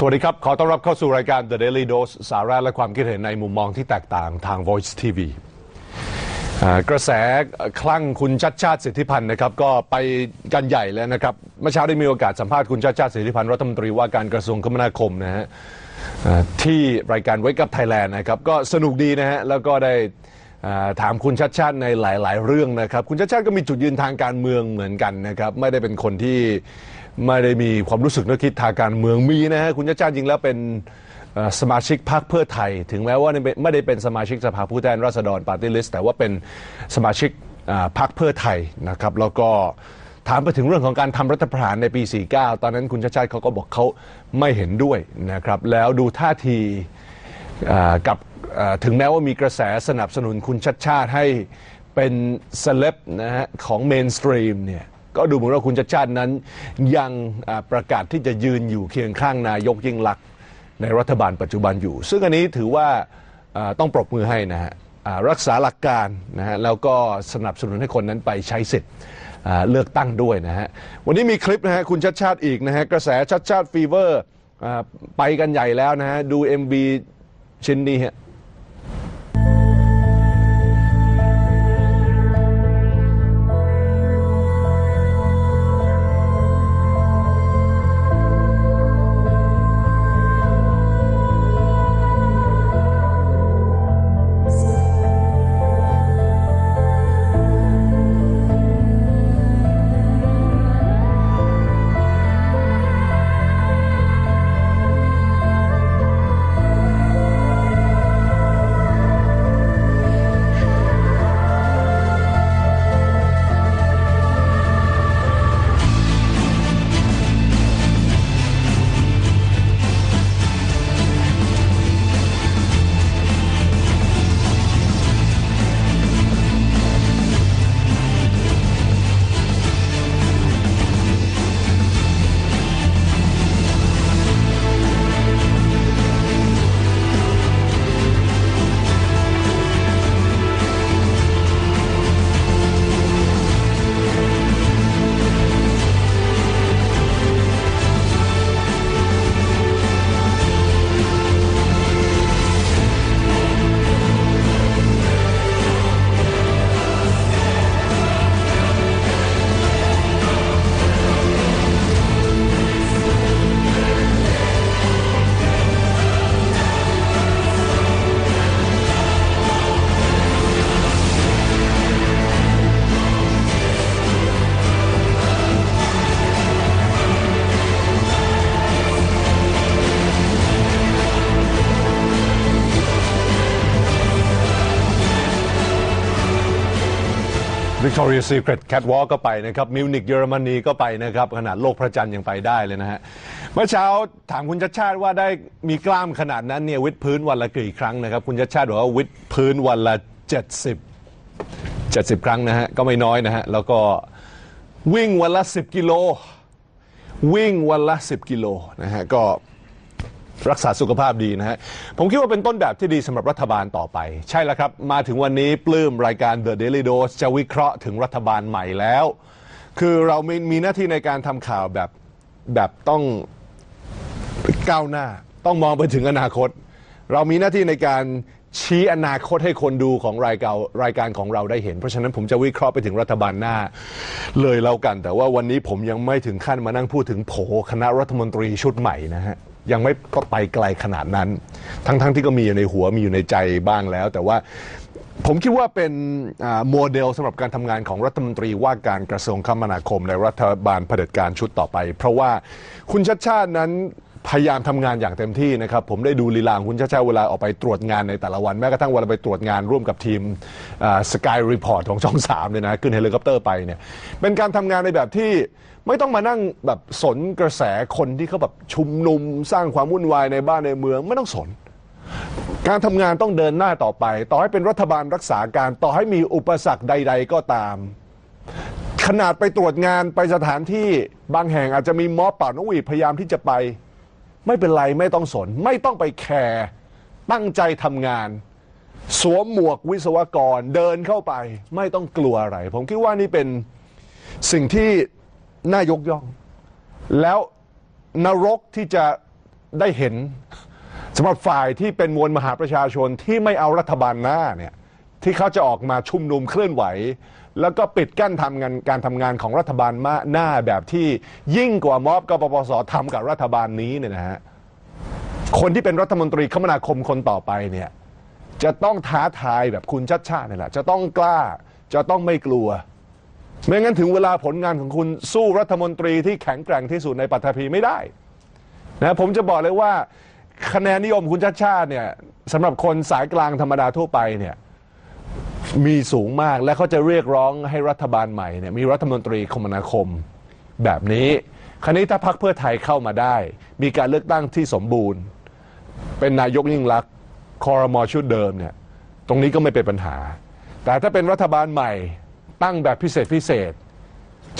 สวัสดีครับ ขอต้อนรับเข้าสู่รายการ The Daily Dose สาระและความคิดเห็นในมุมมองที่แตกต่างทาง Voice TV กระแสคลั่งคุณชัดชาติสิทธิพันธ์นะครับก็ไปกันใหญ่แล้วนะครับเมื่อเช้าได้มีโอกาสสัมภาษณ์คุณชัดชาติสิทธิพันธ์รัฐมนตรีว่าการกระทรวงคมนาคมนะฮะที่รายการ Wake Up Thailand นะครับก็สนุกดีนะฮะแล้วก็ได้ถามคุณชัดชาติในหลาย ๆ เรื่องนะครับ คุณชัดชาติก็มีจุดยืนทางการเมืองเหมือนกันนะครับไม่ได้เป็นคนที่ ไม่ได้มีความรู้สึกนึกคิดทางการเมืองมีนะฮะคุณชัดชาติจริงแล้วเป็นสมาชิกพรรคเพื่อไทย ถึงแม้ว่าไม่ได้เป็นสมาชิกสภาผู้แทนราษฎรปาร์ตี้ลิสต์แต่ว่าเป็นสมาชิกพรรคเพื่อไทยนะครับ แล้วก็ถามไปถึงเรื่องของการทำรัฐประหารในปี 49 ตอนนั้นคุณชาติชาติเขาก็บอกเขาไม่เห็นด้วยนะครับ แล้วดูท่าทีกับถึงแม้ว่ามีกระแสสนับสนุนคุณชัดชาติให้เป็นเซเลบนะฮะของเมนสตรีมเนี่ย ก็ดูเหมือนว่าคุณชัดชาตินั้น ยังประกาศที่จะยืนอยู่เคียงข้างนายกยิ่งลักษณ์ในรัฐบาลปัจจุบันอยู่ ซึ่งอันนี้ถือว่าต้องปรบมือให้นะฮะรักษาหลักการนะฮะแล้วก็สนับสนุนให้คนนั้นไปใช้สิทธิ์เลือกตั้งด้วยนะฮะวันนี้มีคลิปนะฮะคุณชัดชาติอีกนะฮะกระแสชัดชาติฟีเวอร์ไปกันใหญ่แล้วนะฮะดู MB ชิ้นนี้ฮะ Victoria Secret Catwalk ก็ไปนะครับมิวนิกเยอรมนีก็ไปนะครับขนาดโลกพระจันทร์ยังไปได้เลยนะฮะเมื่อเช้าถามคุณชัดชาติว่าได้มีกล้ามขนาดนั้นเนี่ยวิดพื้นวันละกี่ครั้งนะครับ คุณชัดชาติบอกว่าวิดพื้นวันละ 70 70 ครั้งนะฮะก็ไม่น้อยนะฮะแล้วก็วิ่งวันละ 10 กิโล วิ่งวันละ 10 กิโลนะฮะก็ รักษาสุขภาพดีนะฮะ ผมคิดว่าเป็นต้นแบบที่ดีสำหรับรัฐบาลต่อไป ใช่แล้วครับ มาถึงวันนี้ปลื้มรายการ The Daily Dose จะวิเคราะห์ถึงรัฐบาลใหม่แล้ว คือเรามีมีหน้าที่ในการทำข่าวแบบแบบต้องก้าวหน้า ต้องมองไปถึงอนาคต เรามีหน้าที่ในการชี้อนาคตให้คนดูของรายการรายการของเราได้เห็น เพราะฉะนั้นผมจะวิเคราะห์ไปถึงรัฐบาลหน้า เลยแล้วกัน แต่ว่าวันนี้ผมยังไม่ถึงขั้นมานั่งพูดถึงโผคณะรัฐมนตรีชุดใหม่นะฮะ ยังไม่ก็ไปไกลขนาดนั้น ทั้งๆทที่ก็มีอยู่ในหัวมีอยู่ในใจบ้างแล้ว แต่ว่าผมคิดว่าเป็นโมเดลสำหรับการทำงานของรัฐมนตรีว่าการกระทรวงคมนาคมในรัฐบาลเผด็จการชุดต่อไป เพราะว่าคุณชัดชาตินั้นพยายามทำงานอย่างเต็มที่นะครับ ผมได้ดูลีลางคุณชัดชาติเวลาออกไปตรวจงานในแต่ละวัน แม้กระทั่งเวลาไปตรวจงานร่วมกับทีมสกายรีพอร์ตของช่องสามเนี่ยนะ ขึ้นเฮลิคอปเตอร์ไปเนี่ย เป็นการทำงานในแบบที่ ไม่ต้องมานั่งแบบสนกระแสคนที่เขาแบบชุมนุมสร้างความวุ่นวายในบ้านในเมืองไม่ต้องสน การทำงานต้องเดินหน้าต่อไป ต่อให้เป็นรัฐบาลรักษาการต่อให้มีอุปสรรคใด ๆ ก็ตาม ขนาดไปตรวจงานไปสถานที่บางแห่งอาจจะมีม็อบเป่านกหวีดพยายามที่จะไป ไม่เป็นไรไม่ต้องสน ไม่ต้องไปแคร์ตั้งใจทำงานสวมหมวกวิศวกรเดินเข้าไป ไม่ต้องกลัวอะไร ผมคิดว่านี่เป็นสิ่งที่ น่ายกย่อง แล้วนรกที่จะได้เห็นสำหรับฝ่ายที่เป็นมวลมหาประชาชนที่ไม่เอารัฐบาลหน้าเนี่ยที่เขาจะออกมาชุมนุมเคลื่อนไหว แล้วก็ปิดกั้นทำงานการทำงานของรัฐบาลมาหน้าแบบที่ยิ่งกว่าม็อบกปปสทำกับรัฐบาลนี้เนี่ยนะฮะคนที่เป็นรัฐมนตรีคมนาคมคนต่อไปเนี่ยจะต้องท้าทายแบบคุณชัดชาตินี่แหละ จะต้องกล้าจะต้องไม่กลัว ไม่งั้นถึงเวลาผลงานของคุณสู้รัฐมนตรีที่แข็งแกร่งที่สุดในปัตภีไม่ได้นะผมจะบอกเลยว่า คะแนนนิยมคุณชัดชาติเนี่ยสำหรับคนสายกลางธรรมดาทั่วไปเนี่ยมีสูงมากและเขาจะเรียกร้องให้รัฐบาลใหม่เนี่ยมีรัฐมนตรีคมนาคมแบบนี้ คราวนี้ถ้าพรรคเพื่อไทยเข้ามาได้ มีการเลือกตั้งที่สมบูรณ์ เป็นนายกยิ่งลักษณ์คอรมอชุดเดิมเนี่ยตรงนี้ก็ไม่เป็นปัญหา แต่ถ้าเป็นรัฐบาลใหม่ ตั้งแบบพิเศษพิเศษ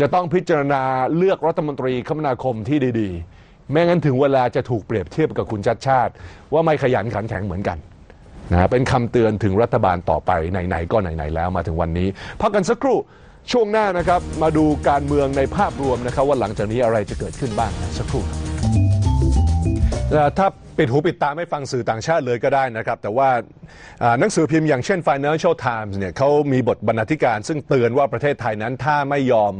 จะต้องพิจารณาเลือกรัฐมนตรีคมนาคมที่ดีๆ ไม่งั้นถึงเวลาจะถูกเปรียบเทียบกับคุณชัดชาติ ว่าไม่ขยันขันแข็งเหมือนกันนะเป็นคำเตือนถึงรัฐบาลต่อไปไหนๆก็ไหนๆแล้วมาถึงวันนี้ พักกันสักครู่ช่วงหน้านะครับ มาดูการเมืองในภาพรวมนะครับว่าหลังจากนี้อะไรจะเกิดขึ้นบ้างสักครู่ ถ้าปิดหูปิดตาไม่ฟังสื่อต่างชาติเลยก็ได้นะครับ แต่ว่าหนังสือพิมพ์อย่างเช่น Financial Times เนี่ยเขามีบทบรรณาธิการ ซึ่งเตือนว่าประเทศไทยนั้นถ้าไม่ยอม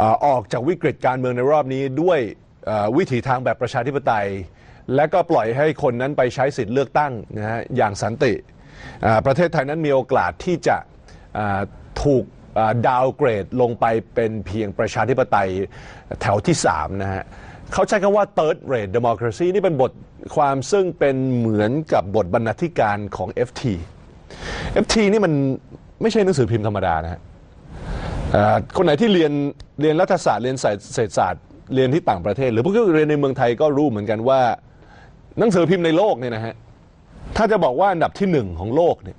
อออกจากวิกฤตการเมืองในรอบนี้ด้วยวิถีทางแบบประชาธิปไตย และก็ปล่อยให้คนนั้นไปใช้สิทธิ์เลือกตั้งนะฮะอย่างสันติ ประเทศไทยนั้นมีโอกาสที่จะถูกดาวเกรดลงไปเป็นเพียงประชาธิปไตยแถวที่3นะฮะ เขาใช้คำว่า third rate democracy นี่เป็นบทความซึ่งเป็นเหมือนกับบทบรรณาธิการของ FT FT นี่มันไม่ใช่หนังสือพิมพ์ธรรมดานะฮะคนไหนที่เรียนเรียนรัฐศาสตร์เรียนเศรษฐศาสตร์เรียนที่ต่างประเทศ หรือพวกที่เรียนในเมืองไทยก็รู้เหมือนกันว่า หนังสือพิมพ์ในโลกเนี่ยนะฮะถ้าจะบอกว่าอันดับที่หนึ่งของโลกเนี่ย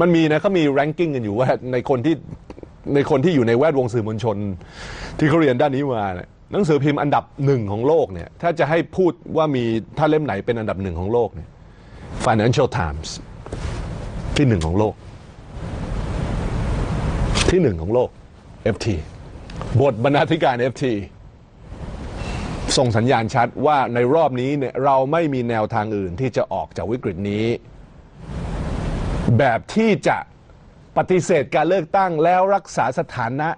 มันมีนะเขามี ranking กันอยู่ว่าในคนที่ในคนที่อยู่ในแวดวงสื่อมวลชน ที่เขาเรียนด้านนี้มาเนี่ย หนังสือพิมพ์อันดับหนึ่งของโลกเนี่ยถ้าจะให้พูดว่ามีถ้าเล่มไหนเป็นอันดับหนึ่งของโลกเนี่ย Financial Times ที่หนึ่งของโลก ที่หนึ่งของโลก FT บทบรรณาธิการ FT ส่งสัญญาณชัดว่าในรอบนี้เนี่ยเราไม่มีแนวทางอื่นที่จะออกจากวิกฤตนี้ แบบที่จะปฏิเสธการเลือกตั้งแล้วรักษาสถานะ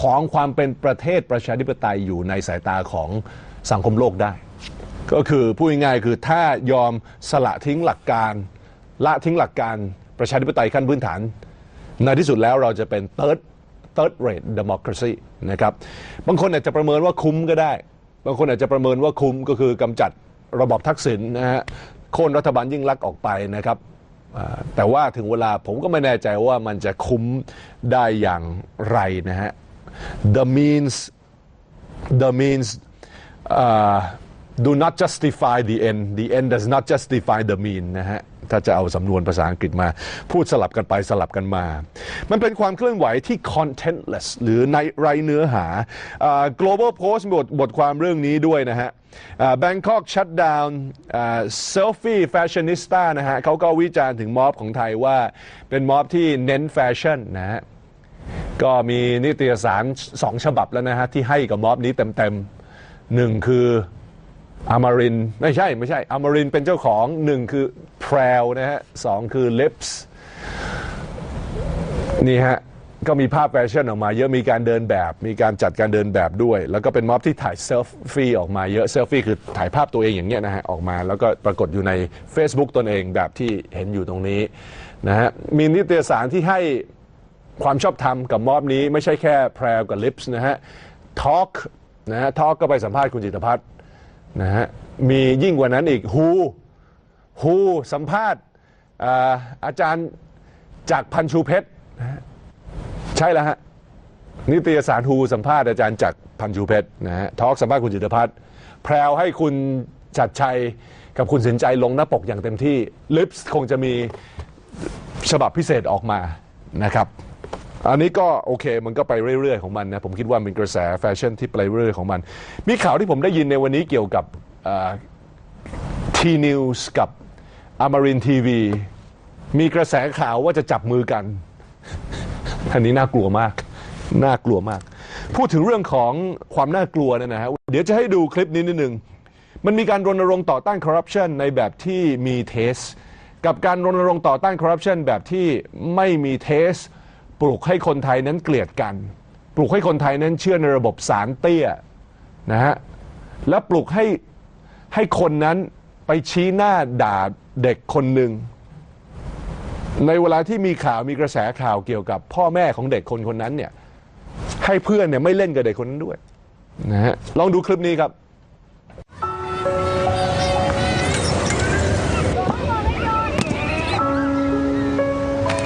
ของความเป็นประเทศประชาธิปไตยอยู่ในสายตาของสังคมโลกได้ ก็คือพูดง่ายๆคือถ้ายอมสละทิ้งหลักการละทิ้งหลักการประชาธิปไตยขั้นพื้นฐาน ในที่สุดแล้วเราจะเป็น third third rate democracy นะครับบางคนอาจจะประเมินว่าคุ้มก็ได้ บางคนอาจจะประเมินว่าคุ้มก็คือกำจัดระบอบทักษิณนะฮะโค่นรัฐบาลยิ่งลักษณ์ออกไปนะครับแต่ว่าถึงเวลาผมก็ไม่แน่ใจว่ามันจะคุ้มได้อย่างไรนะฮะ the means the means uh, do not justify the end the end does not justify the mean นะฮะถ้าจะเอาสำนวนภาษาอังกฤษมา พูดสลับกันไปสลับกันมา มันเป็นความเคลื่อนไหวที่ contentless หรือในไรเนื้อหาอ่า global post บทบทความเรื่องนี้ด้วยนะฮะอ่า Bangkok shutdown อ่า selfie fashionista นะฮะเขาก็วิจารณ์ถึงม็อบของไทยว่าเป็นม็อบที่เน้นแฟชั่นนะฮะ ก็มีนิตยสารสองฉบับแล้วนะฮะ ที่ให้กับม็อบนี้เต็มๆหนึ่งคืออามารินไม่ใช่ไม่ใช่อามารินเป็นเจ้าของหนึ่งคือแพรวนะฮะสองคือลิปส์นี่ฮะ ก็มีภาพแฟชั่นออกมาเยอะมีการเดินแบบ มีการจัดการเดินแบบด้วย แล้วก็เป็นม็อบที่ถ่ายเซลฟี่ออกมาเยอะเซลฟี่คือถ่ายภาพตัวเองอย่างเงี้ยนะฮะ ออกมาแล้วก็ปรากฏอยู่ใน Facebook ตนเองแบบที่เห็นอยู่ตรงนี้นะฮะมีนิตยสารที่ให้ ความชอบธรรมกับมอบนี้ไม่ใช่แค่แพรวกับลิปส์นะฮะทอ k นะฮะทอ k ก็ไปสัมภาษณ์คุณจิตพัฒน์นะฮะมียิ่งกว่านั้นอีกฮูฮูสัมภาษณ์อาจารย์จากพันชูเพชรนะฮะใช่แล้วฮะนิตยสารฮูสัมภาษณ์อาจารย์จากพันชูเพชรนะฮะทอ k สัมภาษณ์คุณจิตพัฒน์แพรวให้คุณจัดชัยกับคุณสินใจลงหน้าปกอย่างเต็มที่ลิปส์คงจะมีฉบับพิเศษออกมานะครับ อันนี้ก็โอเคมันก็ไปเรื่อยๆของมันนะผมคิดว่าเป็นกระแสแฟชั่นที่ไปเรื่อยๆของมัน มีข่าวที่ผมได้ยินในวันนี้เกี่ยวกับทีนิวส์กับอมรินทีวีมีกระแสข่าวว่าจะจับมือกันอันนี้น่ากลัวมาก น่ากลัวมาก พูดถึงเรื่องของความน่ากลัวเนี่ยนะฮะเดี๋ยวจะให้ดูคลิปนี้นิดนึง มันมีการรณรงค์ต่อต้านคอร์รัปชันในแบบที่มีเทส กับการรณรงค์ต่อต้านคอร์รัปชันแบบที่ไม่มีเทส ปลุกให้คนไทยนั้นเกลียดกัน ปลุกให้คนไทยนั้นเชื่อในระบบสารเตี้ยนะฮะและปลุกให้ให้คนนั้นไปชี้หน้าด่าเด็กคนหนึ่งในเวลาที่มีข่าวมีกระแสข่าวเกี่ยวกับพ่อแม่ของเด็กคนคนนั้นเนี่ยให้เพื่อนเนี่ยไม่เล่นกับเด็กคนนั้นด้วยนะฮะลองดูคลิปนี้ครับ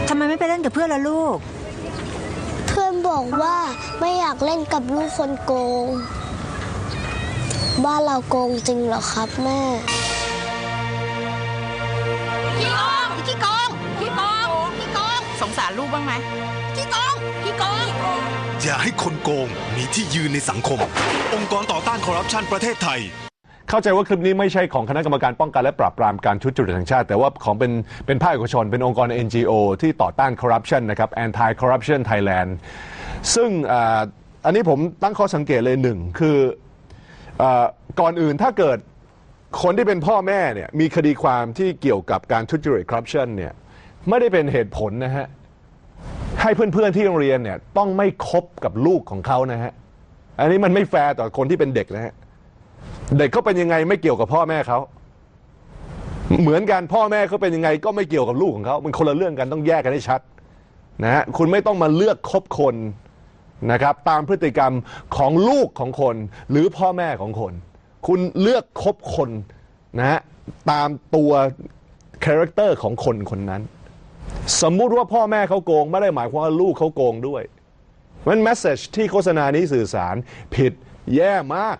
ทำไมไม่ไปเล่นกับเพื่อนล่ะลูกเพื่อนบอก ว่าไม่อยากเล่นกับลูกคนโกง บ้านเราโกงจริงเหรอครับแม่ขี้โกงขี้โกงขี้โกงขี้โกงสงสารลูกบ้างไหมขี้โกงขี้โกงอย่าให้คนโกงมีที่ยืนในสังคม องค์กรต่อต้านคอร์รัปชันประเทศไทย เข้าใจว่าคลิปนี้ไม่ใช่ของคณะกรรมการป้องกันและปราบปรามการทุจริตแห่งชาติ แต่ว่าของเป็นเป็นภาคเอกชน เป็นองค์กร NGO ที่ต่อต้านคอร์รัปชันนะครับ Anti Corruption Thailand ซึ่งอ,อันนี้ผมตั้งข้อสังเกตเลยหนึ่งคืออก่อนอื่นถ้าเกิดคนที่เป็นพ่อแม่เนี่ยมีคดีความที่เกี่ยวกับการทุจริตคอร์รัปชันเนี่ยไม่ได้เป็นเหตุผลนะฮะให้เพื่อนๆที่โรงเรียนเนี่ยต้องไม่คบกับลูกของเขานะฮะอันนี้มันไม่แฟร์ต่อคนที่เป็นเด็กนะฮะ เด็กเขาเป็นยังไงไม่เกี่ยวกับพ่อแม่เขาเหมือนกันพ่อแม่เขาเป็นยังไงก็ไม่เกี่ยวกับลูกของเขามันคนละเรื่องกันต้องแยกกันให้ชัดนะฮะคุณไม่ต้องมาเลือกคบคนนะครับ ตามพฤติกรรมของลูกของคน หรือพ่อแม่ของคน คุณเลือกคบคนนะฮะตามตัวคาแรคเตอร์ของคนคนนั้น สมมุติว่าพ่อแม่เขาโกง ไม่ได้หมายความว่าลูกเขาโกงด้วยมันแมสเซจที่โฆษณานี้สื่อสารผิดแย่มาก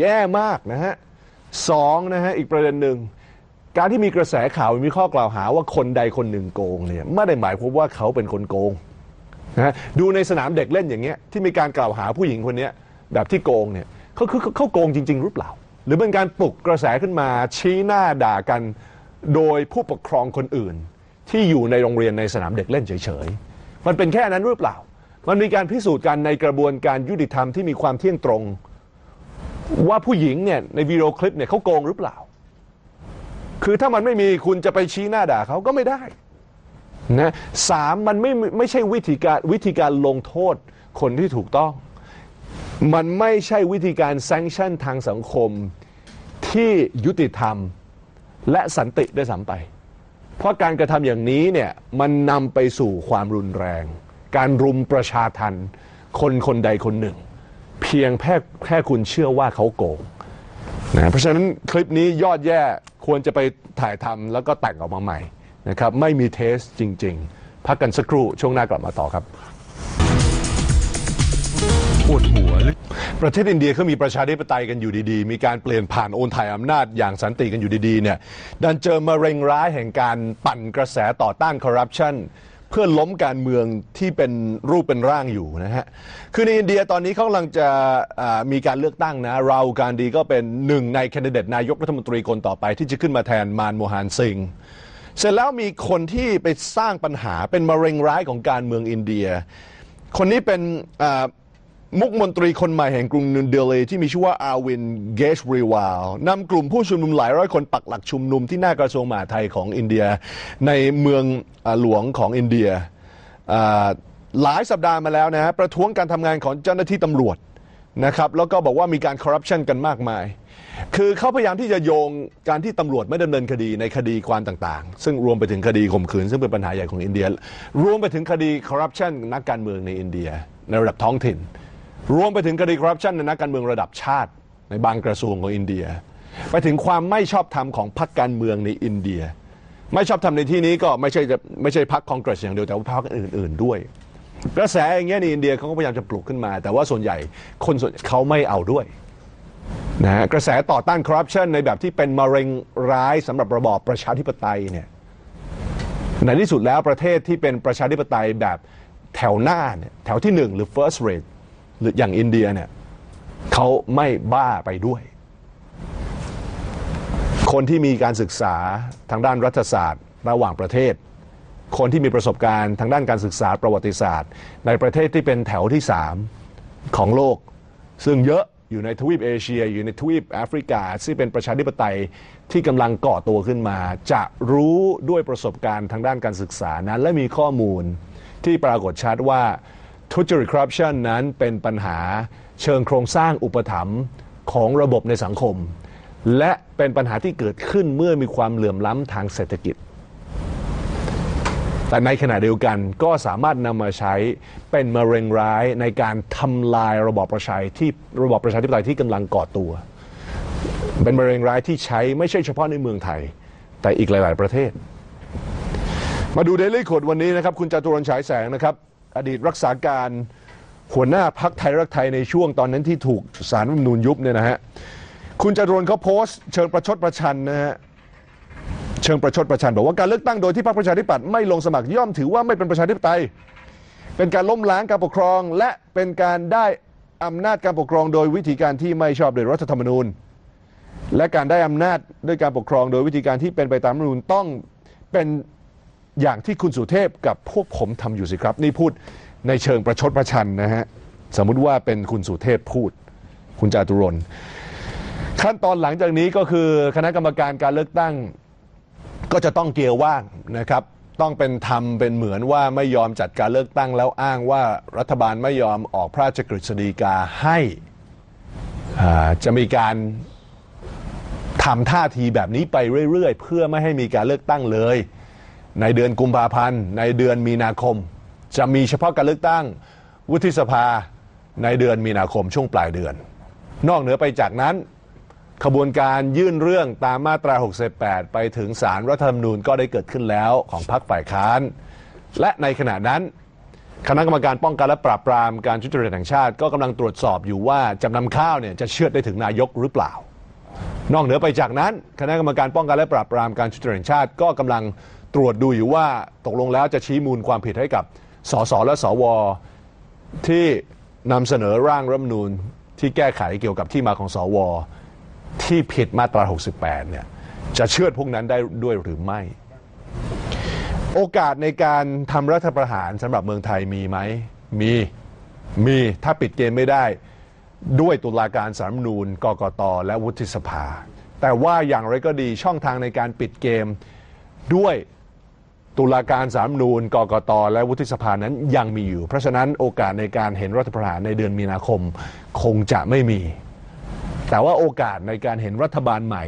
แย่มากนะฮะสองนะฮะอีกประเด็นหนึ่งการที่มีกระแสข่าวมีข้อกล่าวหาว่าคนใดคนหนึ่งโกงเนี่ยไม่ได้หมายความว่าเขาเป็นคนโกงนะฮะดูในสนามเด็กเล่นอย่างเงี้ยที่มีการกล่าวหาผู้หญิงคนนี้แบบที่โกงเนี่ยเขาคือเขาเขาโกงจริง ๆ หรือเปล่า หรือเป็นการปลุกกระแสขึ้นมาชี้หน้าด่ากัน โดยผู้ปกครองคนอื่น ที่อยู่ในโรงเรียนในสนามเด็กเล่นเฉยๆมันเป็นแค่นั้นหรือเปล่า มันมีการพิสูจน์กันในกระบวนการยุติธรรมที่มีความเที่ยงตรง ว่าผู้หญิงเนี่ยในวิดีโอคลิปเนี่ยเขาโกงหรือเปล่า คือถ้ามันไม่มีคุณจะไปชี้หน้าด่าเขาก็ไม่ได้นะสามมันไม่ไม่ใช่วิธีการวิธีการลงโทษคนที่ถูกต้อง มันไม่ใช่วิธีการแซงชั่นทางสังคมที่ยุติธรรมและสันติได้วยซ้ำไป เพราะการกระทำอย่างนี้เนี่ยมันนำไปสู่ความรุนแรง การรุมประชาทันคนคนใดคนหนึ่ง เพียงแค่แค่คุณเชื่อว่าเขาโกงนะเพราะฉะนั้นคลิปนี้ยอดแย่ควรจะไปถ่ายทำแล้วก็แต่งออกมาใหม่นะครับไม่มีเทสจริง ๆ พักกันสักครู่ช่วงหน้ากลับมาต่อครับปวดหัวประเทศอินเดียเขามีประชาธิปไตยกันอยู่ดีๆ มีการเปลี่ยนผ่านโอนถ่ายอำนาจอย่างสันติกันอยู่ดีๆเนี่ยดันเจอมะเร็งร้ายแห่งการปั่นกระแสต่อต้านคอร์รัปชัน เพื่อล้มการเมืองที่เป็นรูปเป็นร่างอยู่นะฮะ คือในอินเดียตอนนี้เขากำลังจะอ่ามีการเลือกตั้งนะ เราการดีก็เป็นหนึ่งในแคนดิเดตนายกรัฐมนตรีคนต่อไปที่จะขึ้นมาแทนมานโมฮันซิง เสร็จแล้วมีคนที่ไปสร้างปัญหาเป็นมะเร็งร้ายของการเมืองอินเดีย คนนี้เป็นอ่า มุกมนตรีคนใหม่แห่งกรุงนิวเดลีที่มีชื่อว่าอาวินเกชรีวาลนำกลุ่มผู้ชุมนุมหลายร้อยคนปักหลักชุมนุมที่หน้ากระทรวงมหาดไทยของอินเดีย ในเมืองหลวงของอินเดียหลายสัปดาห์มาแล้วนะฮะประท้วงการทำงานของเจ้าหน้าที่ตำรวจนะครับแล้วก็บอกว่ามีการคอร์รัปชันกันมากมาย คือเขาพยายามที่จะโยงการที่ตำรวจไม่ดำเนินคดีในคดีความต่างๆ ซึ่งรวมไปถึงคดีข่มขืน ซึ่งเป็นปัญหาใหญ่ของอินเดีย รวมไปถึงคดีคอร์รัปชันนักการเมืองในอินเดีย ในระดับท้องถิ่น รวมไปถึงคดีคอร์รัปชันในนักการเมืองระดับชาติ ในบางกระทรวงของอินเดีย ไปถึงความไม่ชอบธรรมของพรรคการเมืองในอินเดีย ไม่ชอบธรรมในที่นี้ก็ไม่ใช่จะไม่ใช่พรรคคองเกรสอย่างเดียวแต่ว่าพรรคอื่น ๆ ด้วยกระแสอย่างเงี้ยในอินเดียเขาก็พยายามจะปลุกขึ้นมา แต่ว่าส่วนใหญ่คนส่วนเขาไม่เอาด้วยนะฮะกระแสต่อต้านคอร์รัปชันในแบบที่เป็นมะเร็งร้ายสำหรับระบอบประชาธิปไตยเนี่ยในที่สุดแล้วประเทศที่เป็นประชาธิปไตยแบบแถวหน้าเนี่ยแถวที่หนึ่งหรือ first rate หรืออย่างอินเดียเนี่ยเขาไม่บ้าไปด้วย คนที่มีการศึกษาทางด้านรัฐศาสตร์ระหว่างประเทศ คนที่มีประสบการณ์ทางด้านการศึกษาประวัติศาสตร์ ในประเทศที่เป็นแถวที่สามของโลก ซึ่งเยอะอยู่ในทวีปเอเชีย อยู่ในทวีปแอฟริกาซึ่งเป็นประชาธิปไตยที่กำลังก่อตัวขึ้นมา จะรู้ด้วยประสบการณ์ทางด้านการศึกษานั้น และมีข้อมูลที่ปรากฏชัดว่า ทุจริตคอร์รัปชันนั้นเป็นปัญหาเชิงโครงสร้างอุปถัมภ์ของระบบในสังคม และเป็นปัญหาที่เกิดขึ้นเมื่อมีความเหลื่อมล้ำทางเศรษฐกิจ แต่ในขณะเดียวกันก็สามารถนำมาใช้เป็นมะเร็งร้ายในการทำลายระบอบประชาที่ระบอบประชาธิปไตยที่กำลังก่อตัว เป็นมะเร็งร้ายที่ใช้ไม่ใช่เฉพาะในเมืองไทย แต่อีกหลาย ๆ ประเทศ มาดูเดลี่ขดวันนี้นะครับ คุณจตุรนฉายแสงนะครับ อดีตรักษาการหัวหน้าพักไทยรักไทยในช่วงตอนนั้นที่ถูกสารรัฐมนูญยุบเนี่ยนะฮะคุณจตุนเขาโพสต์เชิงประชดประชันนะฮะเชิงประชดประชันบอกว่าการเลือกตั้งโดยที่พรรคประชาธิปัตย์ไม่ลงสมัครย่อมถือว่าไม่เป็นประชาธิปไตย เป็นการล้มล้างการปกครอง และเป็นการได้อำนาจการปกครองโดยวิธีการที่ไม่ชอบโดยรัฐธรรมนูญ และการได้อำนาจด้วยการปกครองโดยวิธีการที่เป็นไปตามรัฐธรรมนูญต้องเป็น อย่างที่คุณสุเทพกับพวกผมทำอยู่สิครับ นี่พูดในเชิงประชดประชันนะฮะ สมมุติว่าเป็นคุณสุเทพพูด คุณจาตุรนขั้นตอนหลังจากนี้ก็คือคณะกรรมการการเลือกตั้ง ก็จะต้องเกียร์ว่างนะครับ ต้องเป็นทำเป็นเหมือนว่าไม่ยอมจัดการเลือกตั้งแล้วอ้างว่ารัฐบาลไม่ยอมออกพระราชกฤษฎีกาให้อ่าจะมีการทำท่าทีแบบนี้ไปเรื่อยๆ เพื่อไม่ให้มีการเลือกตั้งเลย ในเดือนกุมภาพันธ์ ในเดือนมีนาคม จะมีเฉพาะการเลือกตั้งวุฒิสภาในเดือนมีนาคมช่วงปลายเดือน นอกเหนือไปจากนั้น ขบวนการยื่นเรื่องตามมาตรา 68 ไปถึงศาลรัฐธรรมนูญก็ได้เกิดขึ้นแล้วของพรรคฝ่ายค้าน และในขณะนั้น คณะกรรมการป้องกันและปราบปรามการทุจริตแห่งชาติ ก็กำลังตรวจสอบอยู่ว่าจำนำข้าวเนี่ยจะเชื่อดได้ถึงนายกหรือเปล่า นอกเหนือไปจากนั้น คณะกรรมการป้องกันและปราบปรามการทุจริตแห่งชาติก็กำลัง ตรวจดูอยู่ว่าตกลงแล้วจะชี้มูลความผิดให้กับสสและสวที่นำเสนอร่างรัฐธรรมนูญที่แก้ไขเกี่ยวกับที่มาของสว ที่ผิดมาตรา 68 เนี่ย จะเชื่อพวกนั้นได้ด้วยหรือไม่ โอกาสในการทำรัฐประหารสำหรับเมืองไทยมีไหม มี มีถ้าปิดเกมไม่ได้ ด้วยตุลาการสารรัฐธรรมนูญกกต และวุฒิสภา แต่ว่าอย่างไรก็ดีช่องทางในการปิดเกมด้วย ตุลาการสามนูญกกต และวุฒิสภานั้นยังมีอยู่ เพราะฉะนั้นโอกาสในการเห็นรัฐประหารในเดือนมีนาคมคงจะไม่มี แต่ว่าโอกาสในการเห็นรัฐบาลใหม่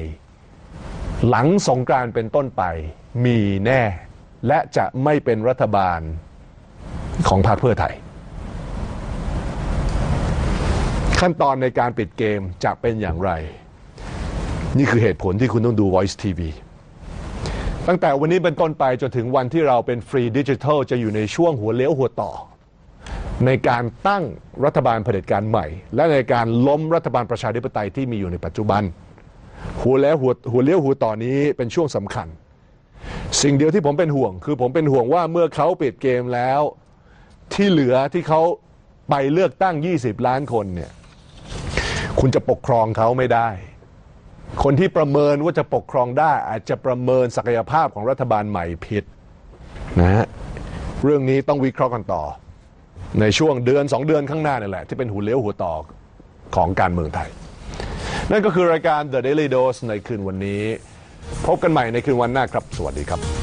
หลังสงกรานเป็นต้นไปมีแน่ และจะไม่เป็นรัฐบาลของพรรคเพื่อไทย ขั้นตอนในการปิดเกมจะเป็นอย่างไร นี่คือเหตุผลที่คุณต้องดู Voice TV ตั้งแต่วันนี้เป็นต้นไปจนถึงวันที่เราเป็นฟรีดิจิทัล จะอยู่ในช่วงหัวเลี้ยวหัวต่อ ในการตั้งรัฐบาลเผด็จการใหม่ และในการล้มรัฐบาลประชาธิปไตยที่มีอยู่ในปัจจุบัน หัวแล้วหัวหัวเลี้ยวหัวต่อนี้เป็นช่วงสำคัญ สิ่งเดียวที่ผมเป็นห่วง คือผมเป็นห่วงว่าเมื่อเขาปิดเกมแล้ว ที่เหลือที่เขาไปเลือกตั้ง 20 ล้านคนเนี่ย คุณจะปกครองเขาไม่ได้ คนที่ประเมินว่าจะปกครองได้ อาจจะประเมินศักยภาพของรัฐบาลใหม่ผิดนะฮะเรื่องนี้ต้องวิเคราะห์กันต่อ ในช่วงเดือน 2 เดือนข้างหน้านี่แหละ ที่เป็นหัวเลี้ยวหัวต่อของการเมืองไทย นั่นก็คือรายการ The Daily Dose ในคืนวันนี้ พบกันใหม่ในคืนวันหน้าครับ สวัสดีครับ